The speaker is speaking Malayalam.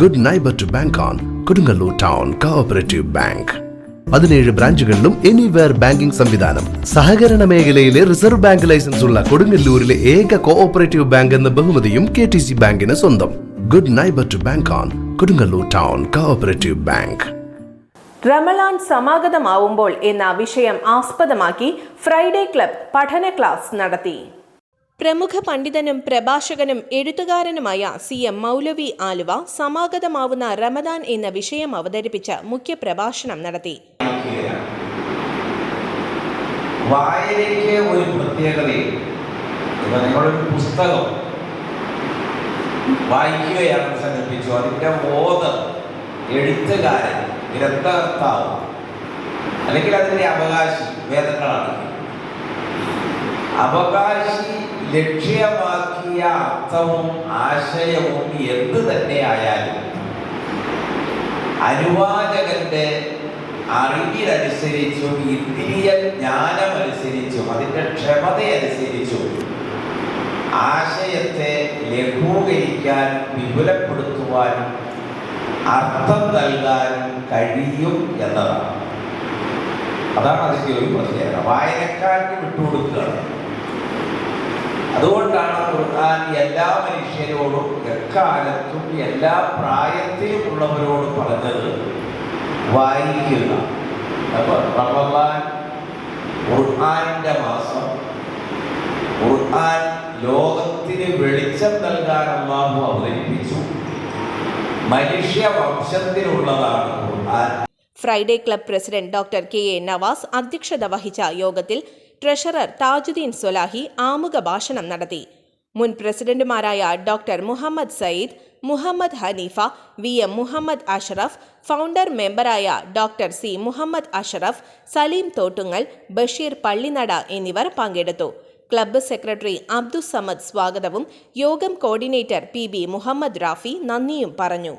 Good neighbour to bank on Kodungallur town cooperative bank പതിനേഴ് ബ്രാഞ്ചുകളിലും എനിവെയർ ബാങ്കിംഗ് സംവിധാനം. സഹകരണ മേഖലയിലെ റിസർവ് ബാങ്ക് ലൈസൻസ് ഉള്ള കൊടുങ്ങല്ലൂരിലെ ഏക കോഓപ്പറേറ്റീവ് ബാങ്ക് എന്ന ബഹുമതിയും കെ ടി സി ബാങ്കിന് സ്വന്തം. Good neighbour to bank on Kodungallur town cooperative bank Ramadan സമാഗതമാവുമ്പോൾ എന്ന വിഷയം ആസ്പദമാക്കി ഫ്രൈഡേ ക്ലബ് പഠന ക്ലാസ് നടത്തി. പ്രമുഖ പണ്ഡിതനും പ്രഭാഷകനും എഴുത്തുകാരനുമായ സി എം മൗലവി ആലുവ സമാഗതമാവുന്ന റമദാൻ എന്ന വിഷയം അവതരിപ്പിച്ച് മുഖ്യപ്രഭാഷണം നടത്തി വായിക്കുകയാണ്. വായനയ്ക്ക് ഒരു പ്രത്യേകതയും ഇപ്പൊ നിങ്ങളൊരു പുസ്തകം വായിക്കുകയാണെന്ന് സങ്കല്പിച്ചു അതിന്റെ ബോധം എഴുത്തുകാരൻ ഗ്രന്ഥകർത്താവ് അല്ലെങ്കിൽ അതിന്റെ അവകാശി വേദങ്ങളാണ് അവകാശി ലക്ഷ്യമാക്കിയ അർത്ഥവും ആശയവും എന്ത് തന്നെയായാലും അനുവാചകന്റെ അറിവിനനുസരിച്ചും ഇന്ദ്രിയ ജ്ഞാനമനുസരിച്ചും അതിന്റെ ക്ഷമതയനുസരിച്ചും ആശയത്തെ ലഘൂകരിക്കാൻ വിപുലപ്പെടുത്തുവാനും അർത്ഥം നൽകാനും കഴിയും എന്നതാണ്. അതാണ് അതിന്റെ ഒരു പ്രത്യേകത. വായനക്കാർക്ക് വിട്ടുകൊടുക്കുകയാണ്. അതുകൊണ്ടാണ് ഖുർആൻ എല്ലാ മനുഷ്യരോടും എക്കാലത്തും എല്ലാ പ്രായത്തിലും ഉള്ളവരോട് പറഞ്ഞത് വായിക്കുക. അപ്പോൾ റമദാൻ ഖുർആാനിന്റെ മാസം. ഖുർആൻ ലോകത്തിന് വെളിച്ചം നൽകാൻ അള്ളാഹു അവതരിപ്പിച്ചു. മനുഷ്യ വംശത്തിലുള്ളതാണ് Quran. Friday club president doctor K A Nawaz അധ്യക്ഷത വഹിച്ച യോഗത്തിൽ ട്രഷറർ താജുദ്ദീൻ സൊലാഹി ആമുഖ ഭാഷണം നടത്തി. മുൻ പ്രസിഡന്റുമാരായ doctor Muhammad Sayyid Muhammad Haneefa V M Muhammad Ashraf founder മെമ്പറായ doctor C Muhammad Ashraf Saleem Thottungal Basheer Pallinada എന്നിവർ പങ്കെടുത്തു. ക്ലബ്ബ് സെക്രട്ടറി അബ്ദുസമദ് സ്വാഗതവും യോഗം coordinator P B Muhammad Rafi നന്ദിയും പറഞ്ഞു.